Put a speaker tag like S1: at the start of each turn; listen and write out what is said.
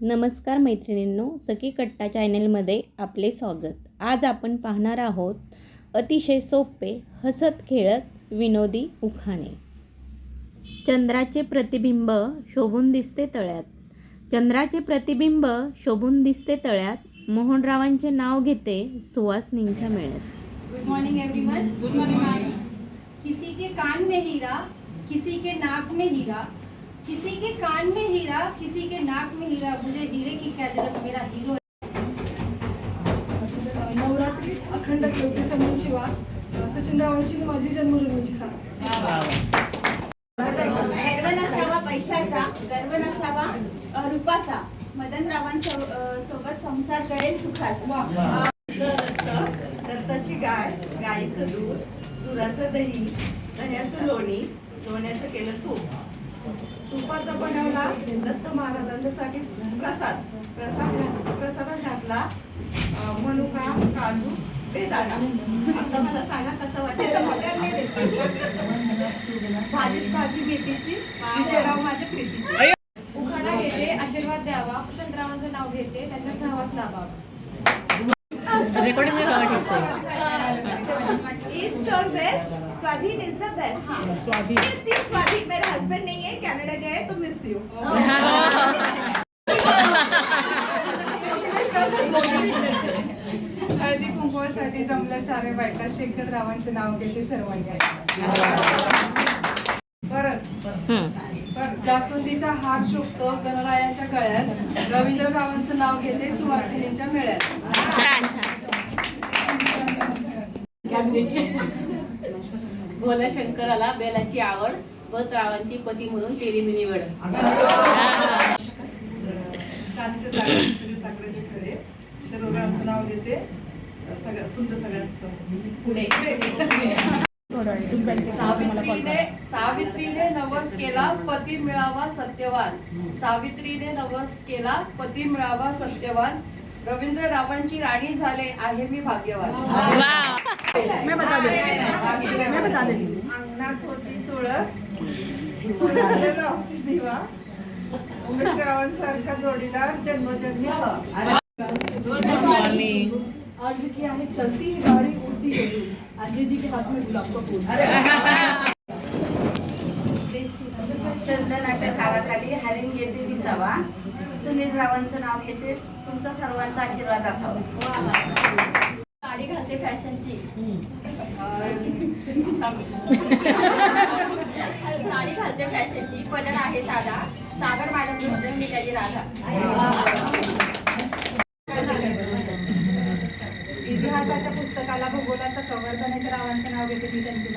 S1: नमस्कार मैत्रिणींनो सखी कट्टा चॅनलमध्ये आपले स्वागत. आज आपण पाहणार आहोत अतिशय सोपे हसत खेळत विनोदी उखाणे. चंद्राचे प्रतिबिंब शोभून दिसते तळ्यात. चंद्राचे प्रतिबिंब शोभून दिसते तळ्यात. मोहनरावांचे नाव घेते सुवासनींच्या मेळ्यात
S2: good morning everyone good morning किसी के कान में हीरा किसी के नाक में हीरा किसी के कान में हीरा किसी के नाक में हीरा मुझे हीरे की क्या जरूरत? मेरा हीरो
S3: नवरात्री अखंड योग्य समूहाची वाद सचिनरावांची माझी जन्मजन्मीची सांग
S4: गर्व नसावा पैशाचा गर्व नसावा रूपाचा. मदनरावांसोबत संसार करेल सुखाचा.
S5: दत्ताची गाय गाईचं दूध दुधाचं दही दह्याचं लोणी लोण्याचं केलं तूप. तुपाचा बनवला दत्त महाराजांसाठी प्रसाद. प्रसाद प्रसादात घातला मनुका काजू बेदाणा. आता मला सांगा कसं वाटतं? भाजी भाजी मेथीची
S2: विजयराव माझ्या प्रीतीचे. उखाणा घेते आशीर्वाद द्यावा. वसंतरावांचं नाव घेते त्यांचा सहवास लाभावा
S5: ईस्ट और Swadhin is the best Swadhin miss you Swadhin मेरा हस्बैंड नहीं है कनाडा गए हैं, तो मिस यू
S3: हळदी कुंकवासाठी जमल्या सारे बायका शेखर रावांचे नाव घेते सर्वांनी परत. जास्वंदीचा हार शोभतो गणरायाच्या गळ्यात. रवींद्ररावांचं नाव घेते सुवासिनीच्या मेळ्यात.
S6: भोला शंकराला बेलाची आवड भट रावांची पती म्हणून केली मी निवड
S3: साखरेचे खरे नाव घेते सगळ्या तुमच्या सगळ्यांचं पुढे
S2: सावित्रीने सावित्रीने नवस केला पती मिळावा सत्यवान. सावित्रीने नवस केला पती मिळावा सत्यवान. रवींद्र रावांची राणी झाले आहे मी भाग्यवान.
S5: अंगणात होती तुळस. जोडीदार जन्मजन्मी हवा
S3: आज की आहे चलती ही गाड़ी उड़ती है अजय जी के हाथ में गुलाब का फूल.
S4: चंदनाच्या झाडाखाली हरिण घेते विसावा. सुनील रावांचं नाव घेते. तुमचा सर्वांचा आशीर्वाद असावा.
S2: साडी घालते फॅशनची. साडी घालते फॅशनची. पदर आहे साधा. सागर मॅडम म्हणते मी त्याची राधा. इतिहासाच्या पुस्तकाला भूगोलाचं कवर गणेश रावांचं नाव घेते मी त्यांची